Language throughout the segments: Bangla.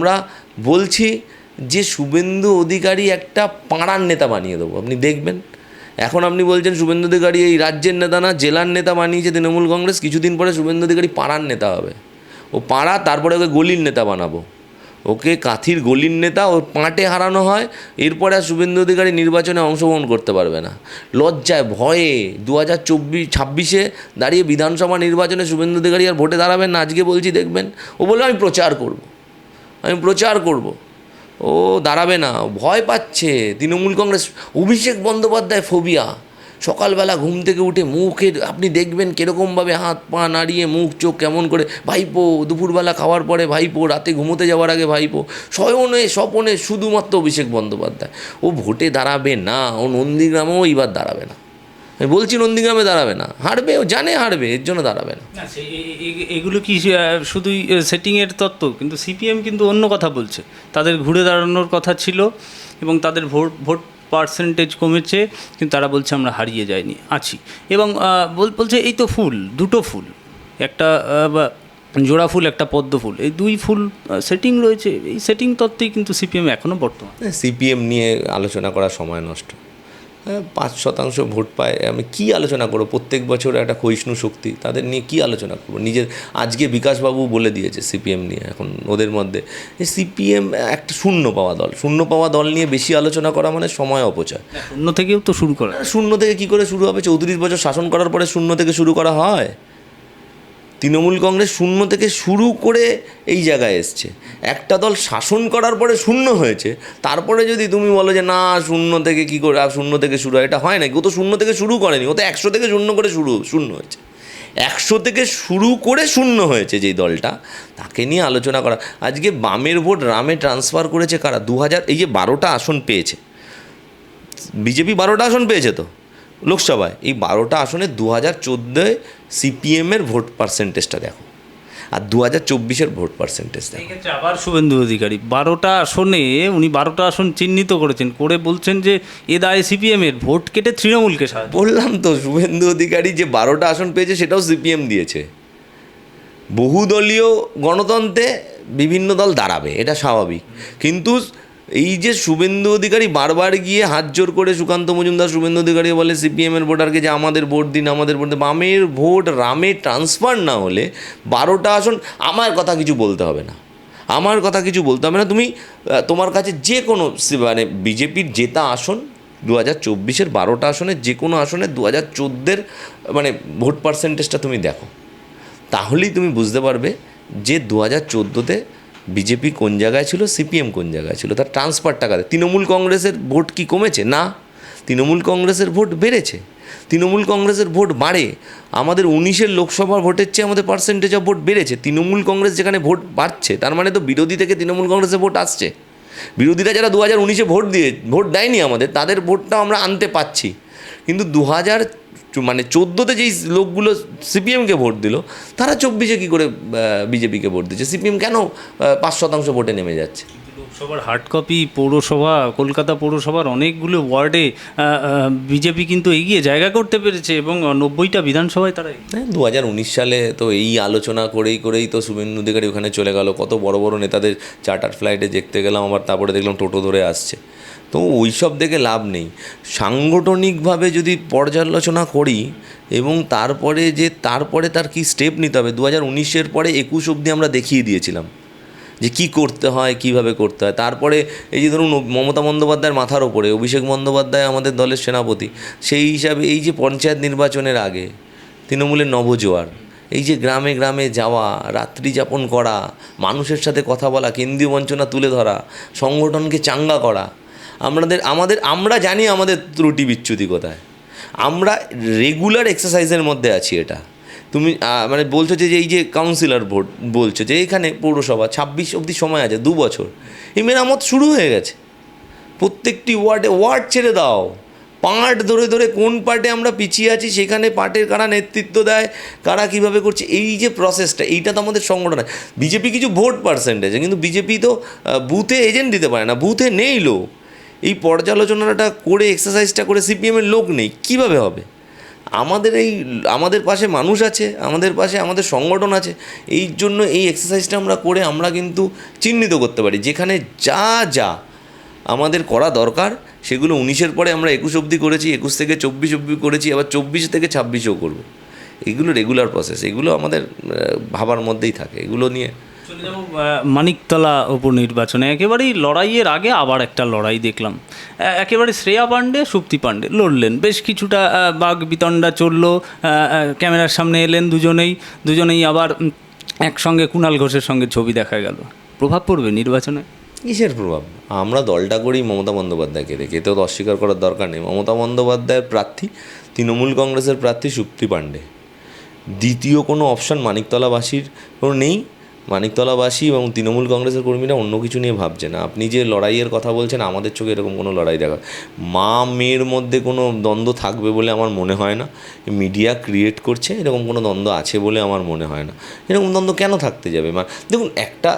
আমরা বলছি যে শুভেন্দু অধিকারী একটা পাড়ার নেতা বানিয়ে দেবো। আপনি দেখবেন। এখন আপনি বলছেন শুভেন্দু অধিকারী এই রাজ্যের নেতা না, জেলার নেতা বানিয়েছে তৃণমূল কংগ্রেস, কিছুদিন পরে শুভেন্দু অধিকারী পাড়ার নেতা হবে। ও পাড়া, তারপরে ওকে গলির নেতা বানাবো। ওকে কাথির গলির নেতা ও পাঁটে হারানো হয়, এরপরে আর শুভেন্দু অধিকারী নির্বাচনে অংশগ্রহণ করতে পারবে না। লজ্জায়, ভয়ে দু হাজার চব্বিশ, ছাব্বিশে দাঁড়িয়ে বিধানসভা নির্বাচনে শুভেন্দু অধিকারী আর ভোটে দাঁড়াবেন না। আজকে বলছি, দেখবেন। ও বলবে আমি প্রচার করব। আমি প্রচার করব। ও দাঁড়াবে না, ভয় পাচ্ছে। Trinamool Congress, Abhishek Bandyopadhyay phobia. সকালবেলা ঘুম থেকে উঠে মুখের আপনি দেখবেন কীরকমভাবে হাত পা নাড়িয়ে মুখ, চোখ কেমন করে, ভাইপো, দুপুরবেলা খাওয়ার পরে ভাইপো, রাতে ঘুমোতে যাওয়ার আগে ভাইপো শয়নে স্বপনে শুধুমাত্র অভিষেক বন্দ্যোপাধ্যায়। ও ভোটে দাঁড়াবে না, ও নন্দীগ্রামেও এইবার দাঁড়াবে না। বলছি নন্দীগ্রামে দাঁড়াবে না। হারবে ও জানে হারবে এর জন্য দাঁড়াবে না। এগুলো কি শুধুই সেটিংয়ের তত্ত্ব? কিন্তু সিপিএম কিন্তু অন্য কথা বলছে। তাদের ঘুরে দাঁড়ানোর কথা ছিল এবং তাদের ভোট ভোট পার্সেন্টেজ কমেছে কিন্তু তারা বলছে আমরা হারিয়ে যাইনি আছি। এবং বল- বলছে এই তো ফুল দুটো ফুল। একটা জোড়া ফুল একটা পদ্ম ফুল। এই দুই ফুল সেটিং রয়েছে। এই সেটিং তত্ত্বেই কিন্তু সিপিএম এখনও বর্তমান। সিপিএম নিয়ে আলোচনা করা সময় নষ্ট। পাঁচ শতাংশ ভোট পায়। আমি কি আলোচনা করব? প্রত্যেক বছর একটা ক্ষয়িষ্ণু শক্তি তাদের নিয়ে কি আলোচনা করব? নিজের আজকে বিকাশবাবু বলে দিয়েছে সিপিএম নিয়ে এখন ওদের মধ্যে। সিপিএম একটা শূন্য পাওয়া দল শূন্য পাওয়া দল নিয়ে বেশি আলোচনা করা মানে সময় অপচয়। শূন্য থেকেও তো শুরু করা। শূন্য থেকে কি করে শুরু হবে? চৌত্রিশ বছর শাসন করার পরে শূন্য থেকে শুরু করা হয়? তৃণমূল কংগ্রেস শূন্য থেকে শুরু করে এই জায়গায় এসছে। একটা দল শাসন করার পরে শূন্য হয়েছে, তারপরে যদি তুমি বলো যে না, শূন্য থেকে কি করে শূন্য থেকে শুরু হয়, এটা হয় নাকি? ও তো শূন্য থেকে শুরু করেনি, ও তো একশো থেকে শূন্য করে শুরু, শূন্য হয়েছে। একশো থেকে শুরু করে শূন্য হয়েছে যেই দলটা, তাকে নিয়ে আলোচনা করা। আজকে বামের ভোট রামে ট্রান্সফার করেছে কারা? দু হাজার, এই যে বারোটা আসন পেয়েছে। বিজেপি বারোটা আসন পেয়েছে তো? লোকসভায়। এই বারোটা আসনে দু হাজার চোদ্দোয় সিপিএমের ভোট পার্সেন্টেজটা দেখো। আর দু হাজার চব্বিশের ভোট পার্সেন্টেজ আবার শুভেন্দু অধিকারী বারোটা আসনে উনি বারোটা আসন চিহ্নিত করেছেন করে বলছেন যে এ দায় সিপিএমের ভোট কেটে তৃণমূলকে সাহায্য বললাম তো শুভেন্দু অধিকারী যে বারোটা আসন পেয়েছে সেটাও সিপিএম দিয়েছে। বহুদলীয় গণতন্ত্রে বিভিন্ন দল দাঁড়াবে এটা স্বাভাবিক। কিন্তু এই যে শুভেন্দু অধিকারী বারবার গিয়ে হাত জোর করে সুকান্ত মজুমদার, শুভেন্দু অধিকারী বলে সিপিএমের ভোটারকে যে আমাদের ভোট দিন, আমাদের ভোট দিন, বামের ভোট রামে ট্রান্সফার না হলে বারোটা আসন, আমার কথা কিছু বলতে হবে না। আমার কথা কিছু বলতে হবে না। তুমি তোমার কাছে যে কোনো মানে বিজেপির জেতা আসন দু হাজার চব্বিশের বারোটা আসনে, যে কোনো আসনে দু হাজার চোদ্দের মানে ভোট পার্সেন্টেজটা তুমি দেখো। তাহলেই তুমি বুঝতে পারবে যে দু হাজার চোদ্দোতে বিজেপি কোন জায়গায় ছিল? সিপিএম কোন জায়গায় ছিল? তার ট্রান্সফার টাকাতে তৃণমূল কংগ্রেসের ভোট কি কমেছে? না। তৃণমূল কংগ্রেসের ভোট বেড়েছে। তৃণমূল কংগ্রেসের ভোট বাড়ে। আমাদের উনিশের লোকসভার ভোটের চেয়ে আমাদের পার্সেন্টেজ অফ ভোট বেড়েছে। তৃণমূল কংগ্রেস যেখানে ভোট বাড়ছে, তার মানে তো বিরোধী থেকে তৃণমূল কংগ্রেসের ভোট আসছে। বিরোধীরা যারা দু হাজার উনিশে ভোট দিয়ে, ভোট দেয়নি আমাদের, তাদের ভোটটাও আমরা আনতে পাচ্ছি কিন্তু দু হাজার মানে চোদ্দোতে যেই লোকগুলো সিপিএমকে ভোট দিল তারা চব্বিশে কী করে বিজেপিকে ভোট দিচ্ছে? সিপিএম কেন পাঁচ শতাংশ ভোটে নেমে যাচ্ছে? লোকসভার হার্ড কপি পৌরসভা কলকাতা পৌরসভার অনেকগুলো ওয়ার্ডে বিজেপি কিন্তু এগিয়ে জায়গা করতে পেরেছে এবং নব্বইটা বিধানসভায় তারা হ্যাঁ দু হাজার উনিশ সালে তো এই আলোচনা করেই করেই তো শুভেন্দু অধিকারী ওখানে চলে গেল। কত বড় বড় নেতাদের চার্টার ফ্লাইটে দেখতে গেলাম আবার তারপরে দেখলাম টোটো ধরে আসছে। তো ওই সব দেখে লাভ নেই। সাংগঠনিকভাবে যদি পর্যালোচনা করি এবং তারপরে যে তারপরে তার কি স্টেপ নিতে হবে দু হাজার উনিশের পরে একুশ অবধি আমরা দেখিয়ে দিয়েছিলাম যে কি করতে হয়, কীভাবে করতে হয়। তারপরে এই যে ধরুন মমতা বন্দ্যোপাধ্যায়ের মাথার ওপরে, অভিষেক বন্দ্যোপাধ্যায় আমাদের দলের সেনাপতি, সেই হিসাবে এই যে পঞ্চায়েত নির্বাচনের আগে তৃণমূলের নবজোয়ার, এই যে গ্রামে গ্রামে যাওয়া, রাত্রি যাপন করা, মানুষের সাথে কথা বলা, কেন্দ্রীয় বঞ্চনা তুলে ধরা, সংগঠনকে চাঙ্গা করা আমাদের আমাদের, আমরা জানি আমাদের ত্রুটি বিচ্যুতি কোথায়। আমরা রেগুলার এক্সারসাইজের মধ্যে আছি এটা। তুমি মানে বলছো যে এই যে কাউন্সিলর ভোট বলছো যে এখানে পৌরসভা ছাব্বিশ অবধি সময় আছে, দু বছর। এই মেরামত শুরু হয়ে গেছে। প্রত্যেকটি ওয়ার্ডে, ওয়ার্ড ছেড়ে দাও। পার্ট ধরে ধরে কোন পার্টে আমরা পিছিয়ে আছি, সেখানে পার্টের কারা নেতৃত্ব দেয়, কারা কীভাবে করছে, এই যে প্রসেসটা এইটা তো আমাদের সংগঠন বিজেপি কিছু ভোট পার্সেন্টেজ কিন্তু বিজেপি তো বুথে এজেন্ট দিতে পারে না, বুথে নেই লোক। এই পর্যালোচনাটা করে এক্সারসাইজটা করে সিপিএমের লোক নেই, কীভাবে হবে? আমাদের এই, আমাদের পাশে মানুষ আছে, আমাদের পাশে আমাদের সংগঠন আছে, এই জন্য এই এক্সারসাইজটা আমরা করে আমরা কিন্তু চিহ্নিত করতে পারি। যেখানে যা যা আমাদের করা দরকার, সেগুলো উনিশের পরে আমরা একুশ অবধি করেছি, একুশ থেকে চব্বিশ অবধি করেছি, আবার চব্বিশ থেকে ছাব্বিশেও করব। এগুলো রেগুলার প্রসেস এগুলো আমাদের ভাবার মধ্যেই থাকে। এগুলো নিয়ে চলে যাব মানিকতলা উপনির্বাচনে। একেবারেই লড়াইয়ের আগে আবার একটা লড়াই দেখলাম। একেবারে শ্রেয়া পাণ্ডে, সুপ্তি পাণ্ডে লড়লেন। বেশ কিছুটা বাঘ বিতণ্ডা চলল ক্যামেরার সামনে এলেন দুজনেই। দুজনেই আবার একসঙ্গে কুণাল ঘোষের সঙ্গে ছবি দেখা গেল। প্রভাব পড়বে নির্বাচনে? কিসের প্রভাব? আমরা দলটা করি মমতা বন্দ্যোপাধ্যায়কে দেখে। তো অস্বীকার করার দরকার নেই। মমতা বন্দ্যোপাধ্যায়ের প্রার্থী, তৃণমূল কংগ্রেসের প্রার্থী সুপ্তি পাণ্ডে। দ্বিতীয় কোনো অপশন মানিকতলাবাসীর নেই। মানিকতলাবাসী এবং তৃণমূল কংগ্রেসের কর্মীরা অন্য কিছু নিয়ে ভাবছে না আপনি যে লড়াইয়ের কথা বলছেন, আমাদের চোখে এরকম কোনো লড়াই দেখা মা মেয়ের মধ্যে কোনো দ্বন্দ্ব থাকবে বলে আমার মনে হয় না। মিডিয়া ক্রিয়েট করছে, এরকম কোনো দ্বন্দ্ব আছে বলে আমার মনে হয় না। এরকম দ্বন্দ্ব কেন থাকতে যাবে? দেখুন, একটা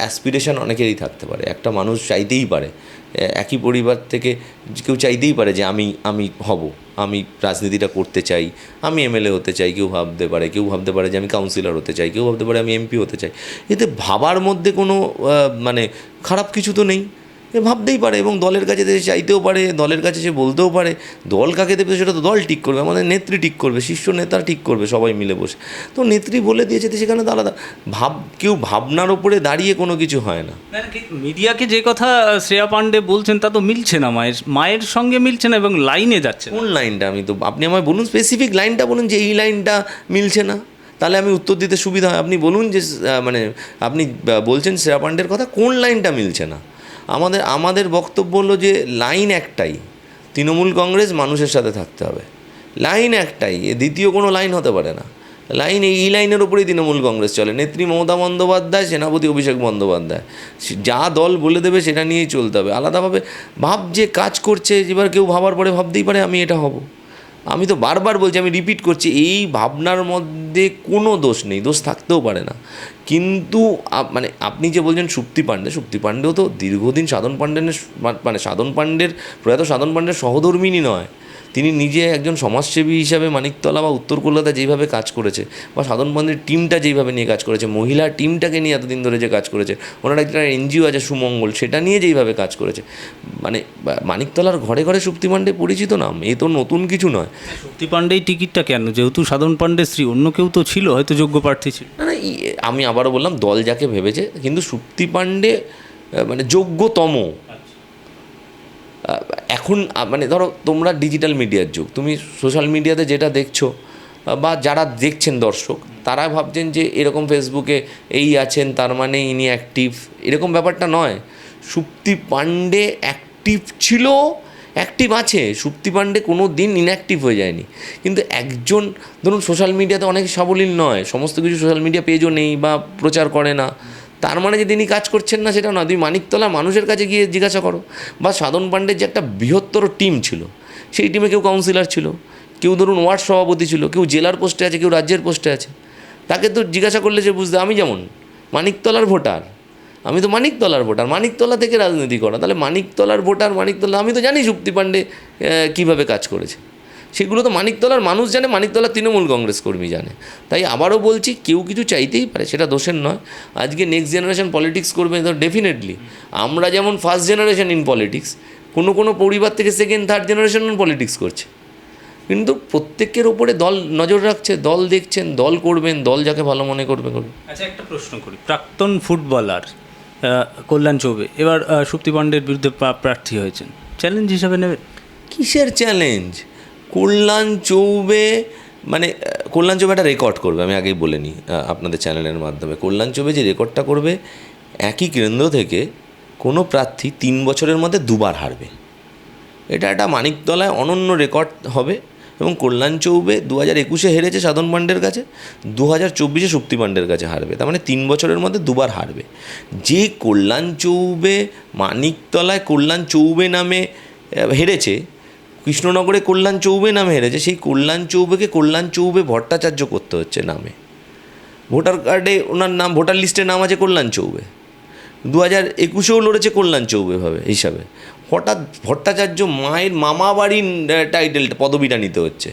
অ্যাসপিরেশন অনেকেরই থাকতে পারে। একটা মানুষ চাইতেই পারে একই পরিবার থেকে কেউ চাইতেই পারে যে আমি আমি হব, আমি রাজনীতিটা করতে চাই, আমি এমএলএ হতে চাই, কেউ ভাবতে পারে, কেউ ভাবতে পারে যে আমি কাউন্সিলর হতে চাই, কেউ ভাবতে পারে আমি এমপি হতে চাই। এতে ভাবার মধ্যে কোনো মানে খারাপ কিছু তো নেই। এ ভাবতেই পারে এবং দলের কাছে সে চাইতেও পারে দলের কাছে সে বলতেও পারে দল কাকে দেবে সেটা তো দল ঠিক করবে আমাদের নেত্রী ঠিক করবে শীর্ষ নেতা ঠিক করবে সবাই মিলে বসে। তো নেত্রী বলে দিয়েছে তো সেখানে তো আলাদা ভাব কেউ ভাবনার ওপরে দাঁড়িয়ে কোনো কিছু হয় না। মিডিয়াকে যে কথা শ্রেয়া পাণ্ডে বলছেন তা তো মিলছে না মায়ের মায়ের সঙ্গে মিলছে না এবং লাইনে যাচ্ছে কোন লাইনটা? আমি তো আপনি আমায় বলুন স্পেসিফিক লাইনটা বলুন যে এই লাইনটা মিলছে না। তাহলে আমি উত্তর দিতে সুবিধা হয়। আপনি বলুন যে মানে আপনি বলছেন শ্রেয়া পাণ্ডের কথা কোন লাইনটা মিলছে না? আমাদের আমাদের বক্তব্য হলো যে লাইন একটাই, তৃণমূল কংগ্রেস মানুষের সাথে থাকতে হবে। লাইন একটাই দ্বিতীয় কোনো লাইন হতে পারে না। লাইন এই এই লাইনের উপরেই তৃণমূল কংগ্রেস চলে। নেত্রী মমতা বন্দ্যোপাধ্যায়, সেনাপতি অভিষেক বন্দ্যোপাধ্যায়। যা দল বলে দেবে সেটা নিয়েই চলতে হবে। আলাদাভাবে ভাব যে কাজ করছে, এবার কেউ ভাবার পরে ভাবতেই পারে আমি এটা হব। আমি তো বারবার বলছি, আমি রিপিট করছি, এই ভাবনার মধ্যে কোনো দোষ নেই, দোষ থাকতেও পারে না। কিন্তু মানে আপনি যে বলছেন সুপ্তি পাণ্ডে, সুপ্তি পাণ্ডেও তো দীর্ঘদিন সাধন পাণ্ডের মানে সাধন পাণ্ডের, প্রয়াত সাধন পাণ্ডের সহধর্মিনী নয়। তিনি নিজে একজন সমাজসেবী হিসাবে মানিকতলা বা উত্তর কলকাতা যেইভাবে কাজ করেছে বা সাধন পাণ্ডের টিমটা যেইভাবে নিয়ে কাজ করেছে মহিলা টিমটাকে নিয়ে এতদিন ধরে যে কাজ করেছে ওনার একটা এনজিও আছে সুমঙ্গল সেটা নিয়ে যেইভাবে কাজ করেছে। মানে মানিকতলার ঘরে ঘরে সুপ্তি পাণ্ডে পরিচিত নাম এ তো নতুন কিছু নয়। শক্তি পাণ্ডেই টিকিটটা কেন? যেহেতু সাধন পাণ্ডের স্ত্রী অন্য কেউ তো ছিল হয়তো যোগ্য প্রার্থী ছিল। না আমি আবারও বললাম দল যাকে ভেবেছে কিন্তু সুপ্তি পাণ্ডে মানে যোগ্যতম এখন মানে ধরো তোমরা ডিজিটাল মিডিয়ার যুগ, তুমি সোশ্যাল মিডিয়াতে যেটা দেখছ বা যারা দেখছেন দর্শক, তারা ভাবছেন যে এরকম ফেসবুকে এই আছেন, তার মানে ইনি অ্যাক্টিভ এরকম ব্যাপারটা নয়। সুপ্তি পাণ্ডে অ্যাক্টিভ ছিল অ্যাক্টিভ আছে, সুপ্তি পাণ্ডে কোনো দিন ইনঅ্যাক্টিভ হয়ে যায়নি। কিন্তু একজন, ধরুন সোশ্যাল মিডিয়াতে অনেক সাবলীল নয়, সমস্ত কিছু সোশ্যাল মিডিয়া পেজও নেই বা প্রচার করে না। তার মানে যে তিনি কাজ করছেন না সেটা না তুমি মানিকতলা মানুষের কাছে গিয়ে জিজ্ঞাসা করো। বা সাধন পাণ্ডের যে একটা বৃহত্তর টিম ছিল, সেই টিমে কেউ কাউন্সিলর ছিল, কেউ ধরুন ওয়ার্ড সভাপতি ছিল, কেউ জেলার পোস্টে আছে, কেউ রাজ্যের পোস্টে আছে। তাকে তো জিজ্ঞাসা করলে সে বুঝতে, আমি যেমন, মানিকতলার ভোটার, আমি তো মানিকতলার ভোটার, মানিকতলা থেকে রাজনীতি করা। তাহলে মানিকতলার ভোটার, মানিকতলা, আমি তো জানি যুক্তি পাণ্ডে কীভাবে কাজ করেছে। সেগুলো তো মানিকতলার মানুষ জানে মানিকতলার তৃণমূল কংগ্রেস কর্মী জানে। তাই আবারও বলছি কেউ কিছু চাইতেই পারে সেটা দোষের নয়। আজকে নেক্সট জেনারেশন পলিটিক্স করবে তো ডেফিনেটলি আমরা যেমন ফার্স্ট জেনারেশন ইন পলিটিক্স কোনো কোনো পরিবার থেকে second third generation in politics করছে। কিন্তু প্রত্যেকের ওপরে দল নজর রাখছে দল দেখছেন দল করবেন দল যাকে ভালো মনে করবে করবে আচ্ছা একটা প্রশ্ন করি। প্রাক্তন ফুটবলার কল্যাণ চৌবে এবার সুপ্তি পাণ্ডের বিরুদ্ধে প্রার্থী হয়েছেন। চ্যালেঞ্জ হিসাবে নেবেন? কিসের চ্যালেঞ্জ কল্যাণ চৌবে মানে কল্যাণ চৌবে একটা রেকর্ড করবে, আমি আগেই বলে নিই আপনাদের চ্যানেলের মাধ্যমে। কল্যাণ চৌবে যে রেকর্ডটা করবে, একই কেন্দ্র থেকে কোনো প্রার্থী তিন বছরের মধ্যে দুবার হারবে। এটা একটা মানিকতলায় অনন্য রেকর্ড হবে এবং কল্যাণ চৌবে দু হাজার একুশে হেরেছে সাধন পাণ্ডের কাছে দু হাজার চব্বিশে শক্তি পাণ্ডের কাছে হারবে। তার মানে তিন বছরের মধ্যে দুবার হারবে। যে কল্যাণ চৌবে মানিকতলায় কল্যাণ চৌবে নামে হেরেছে কৃষ্ণনগরে কল্যাণ চৌবে নামে হেরেছে, সেই কল্যাণ চৌবেকে কল্যাণ চৌবে ভট্টাচার্য করতে হচ্ছে নামে। ভোটার কার্ডে ওনার নাম, ভোটার লিস্টে নাম আছে কল্যাণ চৌবে। দু হাজার একুশেও লড়েছে কল্যাণ চৌবে ভাবে, হিসাবে। হঠাৎ ভট্টাচার্য মায়ের মামা বাড়ির টাইটেলটা পদবিটা নিতে হচ্ছে।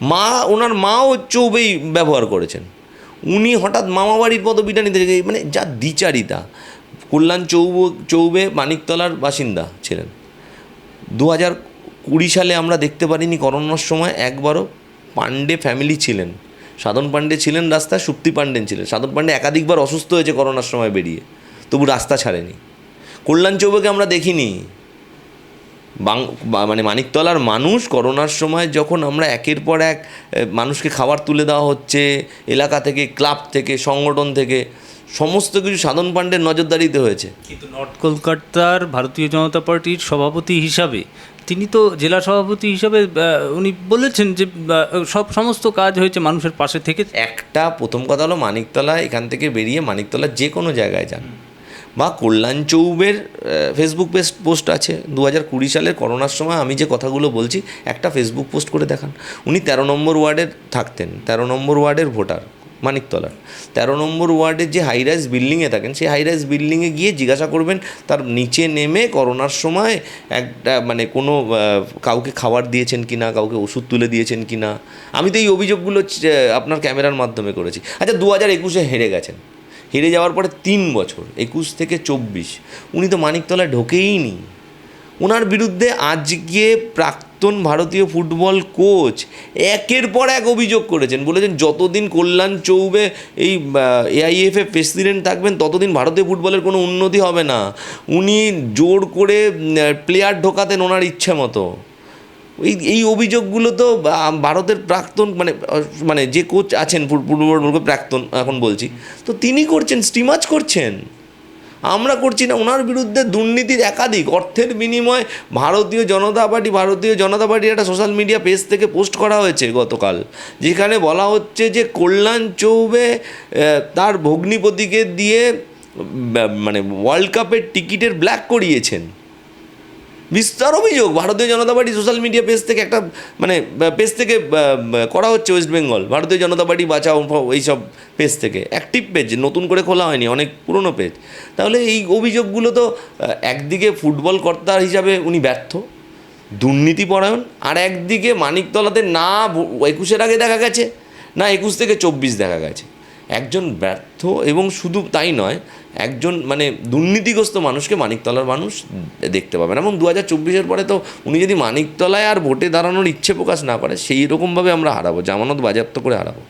মা, ওনার মাও চৌবেই ব্যবহার করেছেন। উনি হঠাৎ মামা বাড়ির পদবিটা নিতে মানে যা দ্বিচারিতা। কল্যাণ চৌব, চৌবে মানিকতলার বাসিন্দা ছিলেন। দু হাজার কুড়ি সালে আমরা দেখতে পারিনি করোনার সময়, একবারও পাণ্ডে ফ্যামিলি ছিলেন। সাধন পাণ্ডে ছিলেন রাস্তায়, সুপ্তি পাণ্ডেন ছিলেন। সাধন পাণ্ডে একাধিকবার অসুস্থ হয়েছে করোনার সময় বেরিয়ে। তবু রাস্তা ছাড়েনি। কল্যাণ চৌবেকে আমরা দেখিনি। মানে মানিকতলার মানুষ করোনার সময় যখন আমরা একের পর এক মানুষকে খাবার তুলে দেওয়া হচ্ছে, এলাকা থেকে, ক্লাব থেকে, সংগঠন থেকে সমস্ত কিছু সাধন পাণ্ডের নজরদারিতে হয়েছে। কিন্তু নর্থ কলকাতার ভারতীয় জনতা পার্টির সভাপতি হিসাবে তিনি তো জেলা সভাপতি হিসাবে উনি বলেছেন যে সব সমস্ত কাজ হয়েছে মানুষের পাশে থেকে। একটা প্রথম কথা হলো মানিকতলা এখান থেকে বেরিয়ে মানিকতলা যে কোনো জায়গায় যান। বা কল্যাণ চৌবের ফেসবুক পেজ পোস্ট আছে। দু হাজার কুড়ি সালের করোনার সময় আমি যে কথাগুলো বলছি একটা ফেসবুক পোস্ট করে দেখান। উনি তেরো নম্বর ওয়ার্ডের থাকতেন তেরো নম্বর ওয়ার্ডের ভোটার। মানিকতলার। তেরো নম্বর ওয়ার্ডের যে হাইরাইজ বিল্ডিংয়ে থাকেন, সেই হাইরাইজ বিল্ডিংয়ে গিয়ে জিজ্ঞাসা করবেন, তার নিচে নেমে করোনার সময় একটা মানে কোনো কাউকে খাবার দিয়েছেন কি না কাউকে ওষুধ তুলে দিয়েছেন কি না আমি তো এই অভিযোগগুলো আপনার ক্যামেরার মাধ্যমে করেছি। আচ্ছা দু হাজার একুশে হেরে গেছেন। হেরে যাওয়ার পরে তিন বছর, একুশ থেকে চব্বিশ। উনি তো মানিকতলায় ঢোকেই নি। ওনার বিরুদ্ধে আজকে প্রাক্তন ভারতীয় ফুটবল কোচ একের পর এক অভিযোগ করেছেন। বলেছেন, যতদিন কল্যাণ চৌবে এই এআইএফ এ প্রেসিডেন্ট থাকবেন, ততদিন ভারতীয় ফুটবলের কোনো উন্নতি হবে না। উনি জোর করে প্লেয়ার ঢোকাতেন ওনার ইচ্ছে মতো। এই এই অভিযোগগুলো তো ভারতের প্রাক্তন মানে মানে যে কোচ আছেন, ফুট- ফুটবল প্রাক্তন, এখন বলছি, তো তিনি করছেন, স্টিমাচ করছেন। আমরা করছি না। ওনার বিরুদ্ধে দুর্নীতির একাধিক, অর্থের বিনিময়ে ভারতীয় জনতা পার্টি, ভারতীয় জনতা পার্টির একটা সোশ্যাল মিডিয়া পেজ থেকে পোস্ট করা হয়েছে গতকাল, যেখানে বলা হচ্ছে যে কল্যাণ চৌবে তার ভগ্নিপতিকে দিয়ে মানে ওয়ার্ল্ড কাপের টিকিটের ব্ল্যাক করিয়েছেন। বিস্তার অভিযোগ। Bharatiya Janata party social media page থেকে একটা মানে পেজ থেকে করা হচ্ছে ওয়েস্ট বেঙ্গল। ভারতীয় জনতা পার্টি বাঁচাও এইসব পেজ থেকে। অ্যাক্টিভ পেজ, নতুন করে খোলা হয়নি, অনেক পুরনো পেজ। তাহলে এই অভিযোগগুলো তো একদিকে ফুটবল কর্তা হিসাবে উনি ব্যর্থ, দুর্নীতিপরায়ণ, আর একদিকে মানিকতলাতে না একুশের আগে দেখা গেছে, না একুশ থেকে চব্বিশ দেখা গেছে। একজন ব্যর্থ এবং শুধু তাই নয়, একজন মানে দুর্নীতিগ্রস্ত মানুষকে মানিকতলার মানুষ দেখতে পাবেন। এবং দু হাজার চব্বিশের পরে তো উনি যদি মানিকতলায় আর ভোটে দাঁড়ানোর ইচ্ছে প্রকাশ না করে, সেই রকমভাবে আমরা হারাবো, জামানত বাজেয়াপ্ত করে হারাবো।